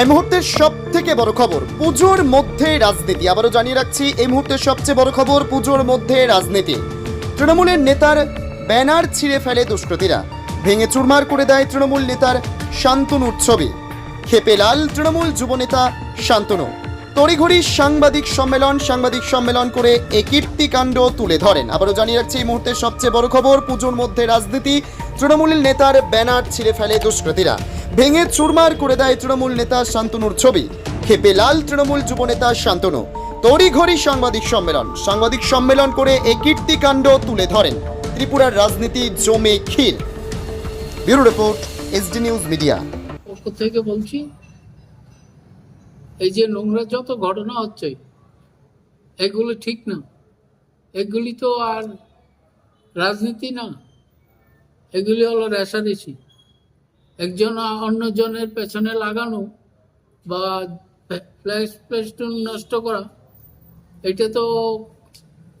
এই মুহূর্তের সব থেকে বড় খবর, পুজোর মধ্যে রাজনীতি। আবারও জানিয়ে রাখছি, এই মুহূর্তের সবচেয়ে বড় খবর, পুজোর মধ্যে রাজনীতি। তৃণমূলের নেতার ব্যানার ছিঁড়ে ফেলে দুষ্কৃতীরা। ভেঙে চুরমার করে দেয় তৃণমূল নেতার শান্তনুর ছবি। খেপে লাল তৃণমূল যুবনেতা শান্তনু। তড়িঘড়ি সাংবাদিক সম্মেলন সাংবাদিক সম্মেলন করে এ কীর্তিকাণ্ড তুলে ধরেন। আবারও জানিয়ে রাখছি, এই মুহূর্তের সবচেয়ে বড় খবর, পুজোর মধ্যে রাজনীতি। তৃণমূলের নেতার ব্যানার ছিঁড়ে ফেলে দুষ্কৃতীরা। ভেঙে চুরমার করে দেয় তৃণমূল নেতা শান্তনুর ছবি। খেপে লাল তৃণমূল যুবনেতা শান্তনু। তড়িঘড়ি সাংবাদিক সম্মেলন সাংবাদিক সম্মেলন করে এ কীর্তিকাণ্ড তুলে ধরেন। ত্রিপুরার রাজনীতি জমে ক্ষীর। Bureau report, SD news media. থেকে বলছি এই যে নোংরা যত ঘটনা হচ্ছে, এগুলি ঠিক না। এগুলি তো আর রাজনীতি না। এগুলি হলো রেশারেশি। একজন অন্যজনের পেছনে লাগানো বা ফ্ল্যাশ নষ্ট করা, এটা তো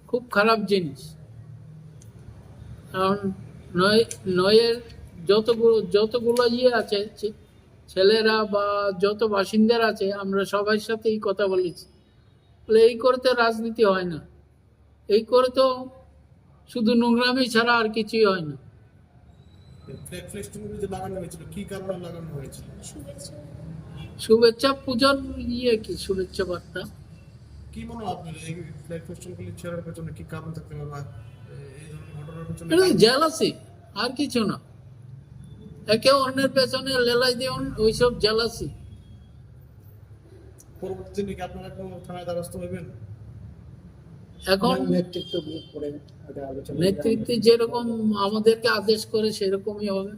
খুব খারাপ জিনিস। কারণ নয়, নয়ের যতগুলো যতগুলো ইয়ে আছে ছেলেরা বা যত বাসিন্দার আছে আমরা সবার সাথেই কথা বলেছি। বলে এই করে তো রাজনীতি হয় না। এই করে তো শুধু নোংরামি ছাড়া আর কিছুই হয় না। ফ্ল্যাগ ফেস্টিভ্যাল যে লাগানো হয়েছিল কি কারণে লাগানো হয়েছিল? শুভেচ্ছা। পূজার ইয়ে কি শুভেচ্ছা বার্তা? কি মনে আপনার এই ফ্ল্যাগ ফেস্টিভ্যাল ছেড়ার পেছনে কি কারণ থাকতে পারে বা এই ধরনের ঘটনার পেছনে জেলাসি আর কিছু না। একে অন্যের পেছনে লেলাই দিয়ে ওইসব জেলাসি পরবর্তী দিনে কি আপনারা কোনো থানায় দ্বারস্থ হবেন এখন নেতৃত্ব করে নেতৃত্বে যেরকম আমাদেরকে আদেশ করে সেরকমই হবে।